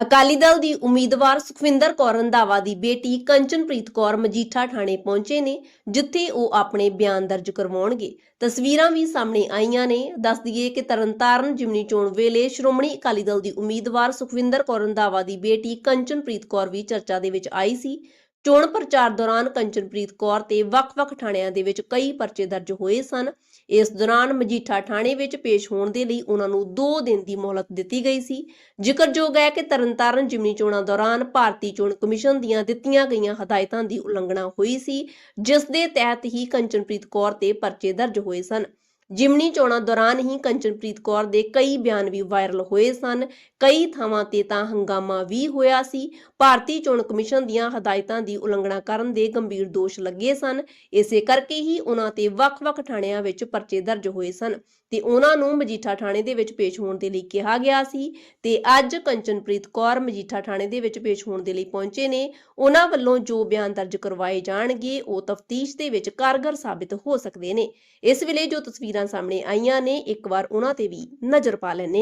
ਅਕਾਲੀ ਦਲ ਦੀ ਉਮੀਦਵਾਰ ਸੁਖਵਿੰਦਰ ਕੌਰ ਰੰਧਾਵਾ ਦੀ ਬੇਟੀ ਕੰਚਨਪ੍ਰੀਤ ਕੌਰ ਮਜੀਠਾ ਥਾਣੇ ਪਹੁੰਚੇ ਨੇ, ਜਿੱਥੇ ਉਹ ਆਪਣੇ ਬਿਆਨ ਦਰਜ ਕਰਵਾਉਣਗੇ। ਤਸਵੀਰਾਂ ਵੀ ਸਾਹਮਣੇ ਆਈਆਂ ਨੇ। ਦੱਸ ਦਈਏ ਕਿ ਤਰਨਤਾਰਨ ਜਿਮਨੀ ਚੋਣ ਵੇਲੇ ਸ਼੍ਰੋਮਣੀ ਅਕਾਲੀ ਦਲ ਦੀ ਉਮੀਦਵਾਰ ਸੁਖਵਿੰਦਰ ਕੌਰ ਰੰਧਾਵਾ ਦੀ ਬੇਟੀ ਕੰਚਨਪ੍ਰੀਤ ਕੌਰ ਵੀ ਚਰਚਾ ਦੇ ਵਿੱਚ ਆਈ ਸੀ। ਚੋਣ ਪ੍ਰਚਾਰ ਦੌਰਾਨ ਕੰਚਨਪ੍ਰੀਤ ਕੌਰ ਤੇ ਵੱਖ-ਵੱਖ ਥਾਣਿਆਂ ਦੇ ਵਿੱਚ ਕਈ ਪਰਚੇ ਦਰਜ ਹੋਏ ਸਨ। ਇਸ ਦੌਰਾਨ ਮਜੀਠਾ ਥਾਣੇ ਵਿੱਚ ਪੇਸ਼ ਹੋਣ ਦੇ ਲਈ ਉਹਨਾਂ ਨੂੰ 2 ਦਿਨ ਦੀ ਮੌਲਤ ਦਿੱਤੀ ਗਈ ਸੀ। ਜ਼ਿਕਰਯੋਗ ਹੈ ਕਿ ਤਰਨਤਾਰਨ ਜਿਮਨੀ ਚੋਣਾਂ ਦੌਰਾਨ ਭਾਰਤੀ ਚੋਣ ਕਮਿਸ਼ਨ ਦੀਆਂ ਦਿੱਤੀਆਂ ਗਈਆਂ ਹਦਾਇਤਾਂ ਦੀ ਉਲੰਘਣਾ ਹੋਈ ਸੀ, ਜਿਸ ਦੇ ਤਹਿਤ ਹੀ ਕੰਚਨਪ੍ਰੀਤ ਕੌਰ ਤੇ ਪਰਚੇ ਦਰਜ ਹੋਏ ਸਨ। ਜਿਮਨੀ ਚੋਣਾਂ ਦੌਰਾਨ ਹੀ ਕੰਚਨਪ੍ਰੀਤ ਕੌਰ ਦੇ ਕਈ ਬਿਆਨ ਵੀ ਵਾਇਰਲ ਹੋਏ ਸਨ। ਕਈ ਥਾਵਾਂ ਤੇ ਤਾਂ ਹੰਗਾਮਾ ਵੀ ਹੋਇਆ ਸੀ। ਭਾਰਤੀ ਚੋਣ ਕਮਿਸ਼ਨ ਦੀਆਂ ਹਦਾਇਤਾਂ ਦੀ ਉਲੰਘਣਾ ਕਰਨ ਦੇ ਗੰਭੀਰ ਦੋਸ਼ ਲੱਗੇ ਸਨ। ਇਸੇ ਕਰਕੇ ਹੀ ਉਹਨਾਂ ਤੇ ਵੱਖ-ਵੱਖ ਥਾਣਿਆਂ ਵਿੱਚ ਪਰਚੇ ਦਰਜ ਹੋਏ ਸਨ ਤੇ ਉਹਨਾਂ ਨੂੰ ਮਜੀਠਾ ਥਾਣੇ ਦੇ ਵਿੱਚ ਪੇਸ਼ ਹੋਣ ਦੇ ਲਈ ਕਿਹਾ ਗਿਆ ਸੀ ਤੇ ਅੱਜ ਕੰਚਨਪ੍ਰੀਤ ਕੌਰ ਮਜੀਠਾ ਥਾਣੇ ਦੇ ਵਿੱਚ ਪੇਸ਼ ਹੋਣ ਦੇ ਲਈ ਪਹੁੰਚੇ ਨੇ। ਉਹਨਾਂ ਵੱਲੋਂ ਜੋ ਬਿਆਨ ਦਰਜ ਕਰਵਾਏ ਜਾਣਗੇ ਉਹ ਤਫਤੀਸ਼ ਦੇ ਵਿੱਚ ਕਾਰਗਰ ਸਾਬਿਤ ਹੋ ਸਕਦੇ ਨੇ। ਇਸ ਵੇਲੇ ਜੋ ਤਸਵੀਰ ਸਾਹਮਣੇ ਆਈਆਂ ਨੇ, ਇੱਕ ਵਾਰ ਉਹਨਾਂ ਤੇ ਵੀ ਨਜ਼ਰ ਪਾ ਲੈਣੇ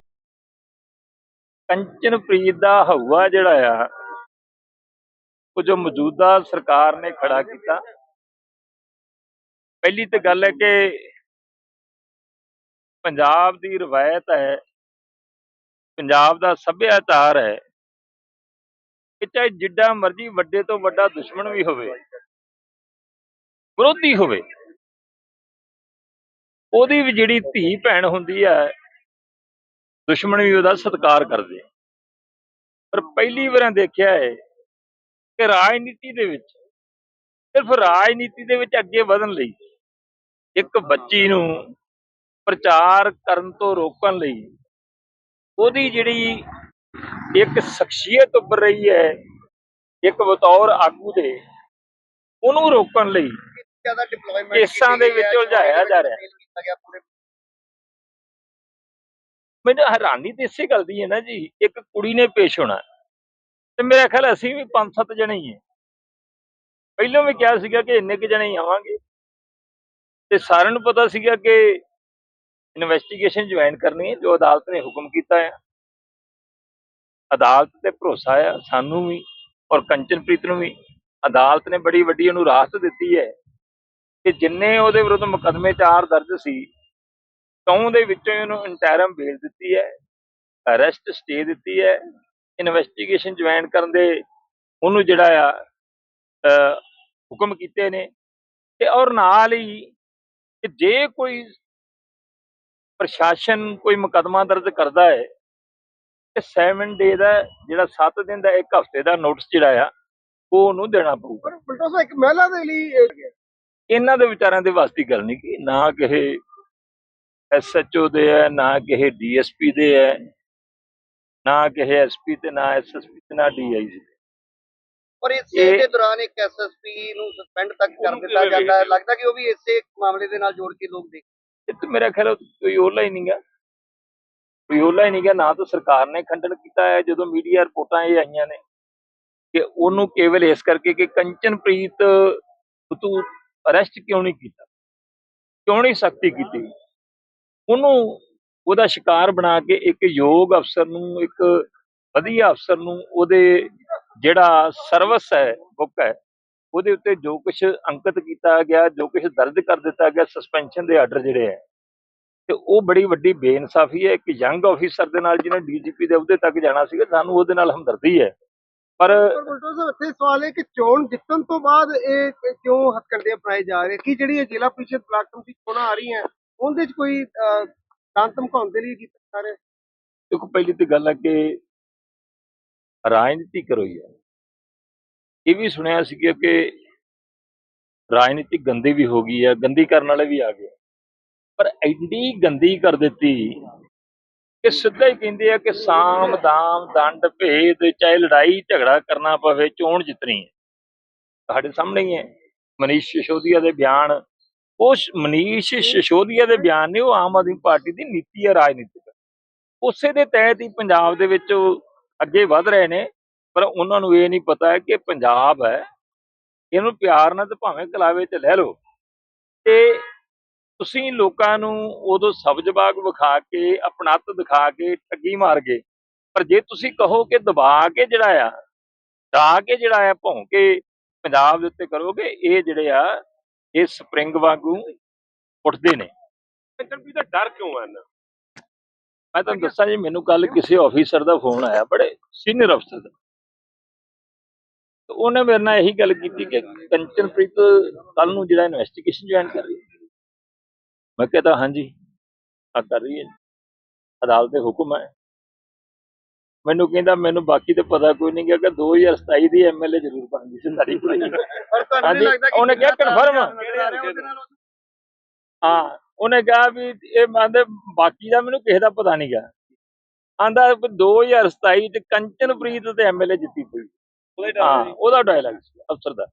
ਕੰਚਨਪ੍ਰੀਤ ਦਾ ਹਊਆ ਜਿਹੜਾ ਆ, ਉਹ ਜੋ ਮੌਜੂਦਾ ਸਰਕਾਰ ਨੇ ਖੜਾ ਕੀਤਾ, ਪਹਿਲੀ ਤੇ ਗੱਲ ਹੈ ਕਿ ਪੰਜਾਬ ਦੀ ਰਵਾਇਤ ਹੈ, ਪੰਜਾਬ ਦਾ ਸੱਭਿਆਚਾਰ ਹੈ, ਕਿ ਚਾਹੇ ਜਿੱਡਾ ਮਰਜ਼ੀ ਵੱਡੇ ਤੋਂ ਵੱਡਾ ਦੁਸ਼ਮਣ ਵੀ ਹੋਵੇ, ਵਿਰੋਧੀ ਹੋਵੇ ਉਹਦੀ ਵੀ ਜਿਹੜੀ ਧੀ ਭੈਣ ਹੁੰਦੀ ਹੈ ਦੁਸ਼ਮਣ ਵੀ ਉਹਦਾ ਸਤਿਕਾਰ ਕਰਦੇ। ਪਰ ਪਹਿਲੀ ਵਾਰ ਦੇਖਿਆ ਹੈ ਕਿ ਰਾਜਨੀਤੀ ਦੇ ਵਿੱਚ ਸਿਰਫ ਰਾਜਨੀਤੀ ਦੇ ਵਿੱਚ ਅੱਗੇ ਵਧਣ ਲਈ ਇੱਕ ਬੱਚੀ ਨੂੰ ਪ੍ਰਚਾਰ ਕਰਨ ਤੋਂ ਰੋਕਣ ਲਈ ਉਹਦੀ ਜਿਹੜੀ ਇੱਕ ਸ਼ਖਸੀਅਤ ਉੱਭਰ ਰਹੀ ਹੈ ਇੱਕ ਬਤੌਰ ਆਗੂ ਦੇ ਉਹਨੂੰ ਰੋਕਣ ਲਈ ਕੇਸਾਂ ਦੇ ਵਿੱਚ ਉਲਝਾਇਆ ਜਾ ਰਿਹਾ। ਕੀਤਾ ਗਿਆ ਪੂਰੇ ਮੈਨੂੰ ਹੈਰਾਨੀ ਤੇ ਇਸੇ ਗੱਲ ਦੀ ਹੈ ਨਾ ਜੀ, ਇੱਕ ਕੁੜੀ ਨੇ ਪੇਸ਼ ਹੋਣਾ ਤੇ ਮੇਰਾ ਖਿਆਲ ਅਸੀਂ ਵੀ ਪੰਜ ਸੱਤ ਜਣੇ ਹੀ ਹਾਂ। ਪਹਿਲਾਂ ਵੀ ਕਿਹਾ ਸੀਗਾ ਕਿ ਇੰਨੇ ਕੁ ਜਣੇ ਹੀ ਆਵਾਂਗੇ ਤੇ ਸਾਰਿਆਂ ਨੂੰ ਪਤਾ ਸੀਗਾ ਕਿ ਇਨਵੈਸਟੀਗੇਸ਼ਨ ਜੁਆਇਨ ਕਰਨੀ ਹੈ, ਜੋ ਅਦਾਲਤ ਨੇ ਹੁਕਮ ਕੀਤਾ ਹੈ ਅਦਾਲਤ ਤੇ ਭਰੋਸਾ ਆ ਸਾਨੂੰ ਵੀ ਔਰ ਕੰਚਨਪ੍ਰੀਤ ਨੂੰ ਵੀ। ਅਦਾਲਤ ਨੇ ਬੜੀ ਵੱਡੀ ਉਹਨੂੰ ਰਾਹਤ ਦਿੱਤੀ ਹੈ। ਕਿ ਜਿੰਨੇ ਉਹਦੇ ਵਿਰੁੱਧ ਮੁਕੱਦਮੇ ਚਾਰ ਦਰਜ ਸੀ, ਚੌਂ ਦੇ ਵਿੱਚੋਂ ਇਹਨੂੰ ਇੰਟਰਮ ਬੇਲ ਦਿੱਤੀ ਹੈ ਅਰੈਸਟ ਸਟੇ ਦਿੱਤੀ ਹੈ ਇਨਵੈਸਟੀਗੇਸ਼ਨ ਜੁਆਇਨ ਕਰਨ ਦੇ ਉਹਨੂੰ ਜਿਹੜਾ ਆ ਹੁਕਮ ਕੀਤੇ ਨੇ ਤੇ ਔਰ ਨਾਲ ਹੀ ਕਿ ਜੇ ਕੋਈ ਪ੍ਰਸ਼ਾਸਨ ਕੋਈ ਮੁਕੱਦਮਾ ਦਰਜ ਕਰਦਾ ਹੈ, ਤੇ 7 ਡੇ ਦਾ ਜਿਹੜਾ 7 ਦਿਨ ਦਾ ਇੱਕ ਹਫ਼ਤੇ ਦਾ ਨੋਟਿਸ ਜਿਹੜਾ ਆ, ਉਹ ਉਹਨੂੰ ਦੇਣਾ ਪਊਗਾ। ਬਲਟੋ ਸਾਹਿਬ ਇੱਕ ਮਹਿਲਾ ਦੇ ਲਈ ਇਹ ਇਹਨਾਂ ਦੇ ਵਿਚਾਰਾਂ ਦੇ ਵਾਸਤੇ ਗੱਲ ਨਹੀਂ ਕਿ ਨਾ ਕਿਸੇ ਐਸਐਚਓ ਦੇ ਹੈ ਨਾ ਕਿਸੇ ਡੀਐਸਪੀ ਦੇ ਹੈ ਨਾ ਕਿਸੇ ਐਸਪੀ ਤੇ ਨਾ ਐਸਐਸਪੀ ਤੇ ਨਾ ਡੀਆਈਜੀ ਪਰ ਇਸੇ ਦੇ ਦੌਰਾਨ ਇੱਕ ਐਸਐਸਪੀ ਨੂੰ ਸਸਪੈਂਡ ਤੱਕ ਕਰ ਉਹਨੂੰ ਦਿੱਤਾ ਕਿਵੇਂ ਜਾਂਦਾ ਹੈ। ਵੇਖਦੇ? ਲੱਗਦਾ ਕਿ ਉਹ ਵੀ ਇਸੇ ਮਾਮਲੇ ਦੇ ਨਾਲ ਜੋੜ ਕੇ ਲੋਕ ਦੇਖ ਇਹ ਤਾਂ ਮੇਰਾ ਖਿਆਲ ਕੋਈ ਓਲਾ ਹੀ ਨਹੀਂਗਾ ਕੋਈ ਓਲਾ ਹੀ ਨਹੀਂਗਾ ਨਾ ਤਾਂ ਸਰਕਾਰ ਨੇ ਖੰਡਨ ਕੀਤਾ ਹੈ ਜਦੋਂ ਮੀਡੀਆ ਰਿਪੋਰਟਾਂ ਇਹ ਆਈਆਂ ਨੇ। ਕਿ ਉਹਨੂੰ ਕੇਵਲ ਇਸ ਕਰਕੇ ਕਿ ਕੰਚਨਪ੍ਰੀਤ ਅਰੈਸਟ ਕਿਉਂ ਨਹੀਂ ਕੀਤਾ? ਕਿਉਂ ਨਹੀਂ ਸਖਤੀ ਕੀਤੀ? ਉਹਨੂੰ, ਉਹਦਾ ਸ਼ਿਕਾਰ ਬਣਾ ਕੇ ਇੱਕ ਯੋਗ ਅਫਸਰ ਨੂੰ, ਇੱਕ ਵਧੀਆ ਅਫਸਰ ਨੂੰ ਉਹਦੇ ਜਿਹੜਾ ਸਰਵਿਸ ਹੈ ਬੁੱਕ ਹੈ, ਉਹਦੇ ਉੱਤੇ ਜੋ ਕੁਝ ਅੰਕਿਤ ਕੀਤਾ ਗਿਆ, ਜੋ ਕੁਝ ਦਰਜ ਕਰ ਦਿੱਤਾ ਗਿਆ ਸਸਪੈਂਸ਼ਨ ਦੇ ਆਰਡਰ ਜਿਹੜੇ ਹੈ, ਤੇ ਉਹ ਬੜੀ ਵੱਡੀ ਬੇਇਨਸਾਫੀ ਹੈ। ਇੱਕ ਯੰਗ ਆਫੀਸਰ ਦੇ ਨਾਲ ਜਿਹਨੇ ਡੀਜੀਪੀ ਦੇ ਅਹੁਦੇ ਤੱਕ ਜਾਣਾ ਸੀਗਾ, ਸਾਨੂੰ ਉਹਦੇ ਨਾਲ ਹਮਦਰਦੀ ਹੈ। ਪਰ ਬਲਟੋ ਸਾਹਿਬ ਇੱਥੇ ਸਵਾਲ ਹੈ ਕਿ ਚੋਣ ਜਿੱਤਣ ਤੋਂ ਬਾਅਦ ਇਹ ਕਿਉਂ ਹੱਥਕੰਡੇ ਅਪਣਾਏ ਜਾ ਰਹੇ? ਕੀ ਜਿਹੜੀ ਇਹ ਜ਼ਿਲ੍ਹਾ ਪ੍ਰੀਸ਼ਦ ਬਲਾਕ ਕਮੇਟੀ ਚੋਣਾਂ ਆ ਰਹੀਆਂ ਉਹਦੇ 'ਚ ਕੋਈ ਤਾਂ ਧਮਕਾਉਣ ਦੇ ਲਈ ਕੀਤਾ ਰਿਹਾ? ਦੇਖੋ ਪਹਿਲੀ ਤੇ ਗੱਲ ਹੈ ਕਿ ਰਾਜਨੀਤੀ ਕਰੋਈ ਹੈ। ਇਹ ਵੀ ਸੁਣਿਆ ਸੀ ਕਿ ਰਾਜਨੀਤੀ ਗੰਦੀ ਵੀ ਹੋ ਗਈ ਹੈ ਗੰਦੀ ਕਰਨ ਵਾਲੇ ਵੀ ਆ ਗਏ। ਪਰ ਐਡੀ ਗੰਦੀ ਕਰ ਦਿੱਤੀ ਕਿ ਸਿੱਧਾ ਹੀ ਕਹਿੰਦੇ ਆ ਕਿ ਸਾਮ, ਦਾਮ, ਦੰਡ, ਭੇਦ, ਚਾਹੇ ਲੜਾਈ, ਝਗੜਾ ਕਰਨਾ ਪਵੇ, ਚੋਣ ਜਿੱਤਣੀ ਹੈ। ਤੁਹਾਡੇ ਸਾਹਮਣੇ ਹੀ ਹੈ। ਮਨੀਸ਼ ਸਿਸੋਦੀਆ ਦੇ ਬਿਆਨ। ਉਹ ਮਨੀਸ਼ ਸਿਸੋਦੀਆ ਦੇ ਬਿਆਨ ਨੇ ਉਹ ਆਮ ਆਦਮੀ ਪਾਰਟੀ ਦੀ ਨੀਤੀ ਹੈ ਰਾਜਨੀਤਿਕ। ਉਸੇ ਦੇ ਤਹਿਤ ਹੀ ਪੰਜਾਬ ਦੇ ਵਿੱਚ ਅੱਗੇ ਵਧ ਰਹੇ ਨੇ, ਪਰ ਉਹਨਾਂ ਨੂੰ ਇਹ ਨਹੀਂ ਪਤਾ ਕਿ ਪੰਜਾਬ ਹੈ। ਇਹਨੂੰ ਪਿਆਰ ਨਾਲ ਤੇ ਭਾਵੇਂ ਕਲਾਵੇ ਚ ਲੈ ਲਓ। ਤੇ ਤੁਸੀਂ ਲੋਕਾਂ ਨੂੰ ਉਦੋਂ ਸਬਜ਼ ਬਾਗ ਵਿਖਾ ਕੇ ਆਪਣਤ ਦਿਖਾ ਕੇ ਠੱਗੀ ਮਾਰ ਗਏ। ਪਰ ਜੇ ਤੁਸੀਂ ਕਹੋ ਕਿ ਦਬਾ ਕੇ ਜਿਹੜਾ ਆ ਡਾ ਕੇ ਜਿਹੜਾ ਆ ਭੌਂ ਕੇ ਪੰਜਾਬ ਦੇ ਉੱਤੇ ਕਰੋਗੇ ਇਹ ਜਿਹੜੇ ਆ ਇਹ ਸਪਰਿੰਗ ਵਾਂਗੂ ਉੱਠਦੇ ਨੇ। ਕੰਚਨਪ੍ਰੀਤ ਦਾ ਡਰ ਕਿਉਂ ਹੈ ਇੰਨਾ? ਮੈਂ ਤੁਹਾਨੂੰ ਦੱਸਾਂ ਜੀ ਮੈਨੂੰ ਕੱਲ ਕਿਸੇ ਆਫੀਸਰ ਦਾ ਫੋਨ ਆਇਆ ਬੜੇ ਸੀਨੀਅਰ ਅਫਸਰ ਦਾ। ਉਹਨੇ ਮੇਰੇ ਨਾਲ ਇਹੀ ਗੱਲ ਕੀਤੀ ਕਿ ਕੰਚਨਪ੍ਰੀਤ ਕੱਲ ਨੂੰ ਜਿਹੜਾ ਇਨਵੈਸਟੀਗੇਸ਼ਨ ਜੁਆਇਨ ਕਰ ਰਹੀ। ਹੈ ਮੈਂ ਕਹਿੰਦਾ ਹਾਂਜੀ ਆ ਕਰ ਰਹੀ ਹੈ ਅਦਾਲਤ ਦੇ ਹੁਕਮ ਹੈ। ਮੈਨੂੰ ਕਹਿੰਦਾ ਮੈਨੂੰ ਬਾਕੀ ਤੇ ਪਤਾ ਕੋਈ ਨਹੀਂ ਕਿ 2027 ਦੀ ਐਮਐਲਏ ਜ਼ਰੂਰ ਬਣਦੀ ਸੀ ਤੁਹਾਨੂੰ ਹਾਂਜੀ, ਨਹੀਂ ਲੱਗਦਾ ਕਿ ਉਹਨੇ ਕਿਹਾ ਨਾਲ? ਹਾਂ ਉਹਨੇ ਕਿਹਾ ਵੀ ਇਹ ਮੰਨਦੇ ਬਾਕੀ ਦਾ ਮੈਨੂੰ ਕਿਸੇ ਦਾ ਪਤਾ ਨਹੀਂ ਗਾ। ਆਂਦਾ 2027 ਚ ਕੰਚਨਪ੍ਰੀਤ ਤੇ ਐਮਐਲਏ ਜਿੱਤੀ ਪਈ ਹਾਂ ਉਹਦਾ ਡਾਇਲੌਗ ਅਫਸਰ ਦਾ।